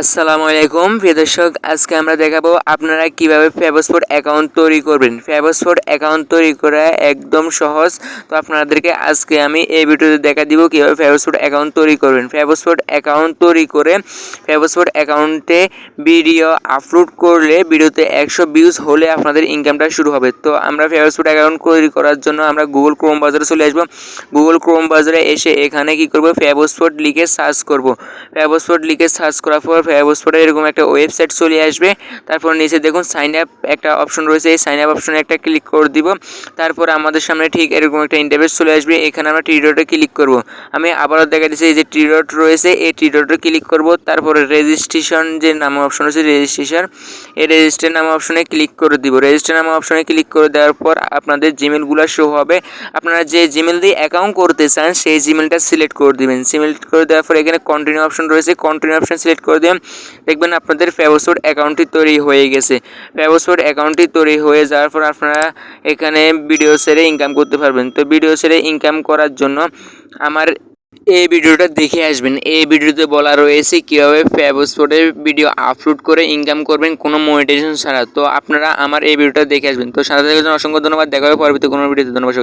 আসসালামু আলাইকুম। প্রিয় দর্শক, আজকে আমরা দেখাবো আপনারা কীভাবে ফেবসপোর্ট অ্যাকাউন্ট তৈরি করবেন। ফেবসপোর্ট অ্যাকাউন্ট তৈরি করা একদম সহজ। তো আপনাদেরকে আজকে আমি এই ভিডিওতে দেখা দিব কীভাবে ফেবসপোর্ট অ্যাকাউন্ট তৈরি করবেন। ফেবসপোর্ট অ্যাকাউন্ট তৈরি করে ফেবসপোর্ট অ্যাকাউন্টে ভিডিও আপলোড করলে ভিডিওতে একশো ভিউজ হলে আপনাদের ইনকামটা শুরু হবে। তো আমরা ফেবসপোর্ট অ্যাকাউন্ট তৈরি করার জন্য আমরা গুগল ক্রোম বাজারে চলে আসব। গুগল ক্রোম বাজারে এসে এখানে কি করব? ফেবসপোর্ট লিখে সার্চ করব। ফেবসপোর্ট লিখে সার্চ করার পর ফেবসপোর্টে এরকম একটা ওয়েবসাইট চলে আসবে। তারপর নিচে দেখুন সাইন আপ একটা অপশন রয়েছে। এই সাইন আপ অপশনে একটা ক্লিক করে দিব। তারপর আমাদের সামনে ঠিক এরকম একটা ইন্টারভেস চলে আসবে। এখানে আমরা টি ডটে ক্লিক করব। আমি আবারও দেখা দিচ্ছি এই যে টি ডট রয়েছে। এই টি ডটে ক্লিক করব। তারপরে রেজিস্ট্রেশন যে নাম অপশন রয়েছে রেজিস্ট্রেশন এই রেজিস্টার নাম অপশনে ক্লিক করে দিব। রেজিস্টার নাম অপশনে ক্লিক করে দেওয়ার পর আপনাদের জিমেলগুলো শো হবে। আপনারা যে জিমেল দিয়ে অ্যাকাউন্ট করতে চান, সেই জিমেলটা সিলেক্ট করে দিবেন। সিলেক্ট করে দেওয়ার পর এখানে কন্টিনিউ অপশন রয়েছে। কন্টিনিউ অপশন সিলেক্ট করে দিবেন দেখবেন আপনাদের ফেবসোড অ্যাকাউন্টটি তৈরি হয়ে গেছে। ফেবসোড অ্যাকাউন্টটি তৈরি হয়ে যাওয়ার পর আপনারা এখানে ভিডিও সেরে ইনকাম করতে পারবেন। তো ভিডিও সেরে ইনকাম করার জন্য আমার এই ভিডিওটা দেখে আসবেন। এই ভিডিওতে বলা রয়েছে কীভাবে ফেবসপোর্টের ভিডিও আপলোড করে ইনকাম করবেন কোনো মনিটাইজেশন ছাড়া। তো আপনারা আমার এই ভিডিওটা দেখে আসবেন। তো সাথে অসংখ্য ধন্যবাদ। দেখা হবে পরবর্তী কোনো ভিডিওতে। ধন্যবাদ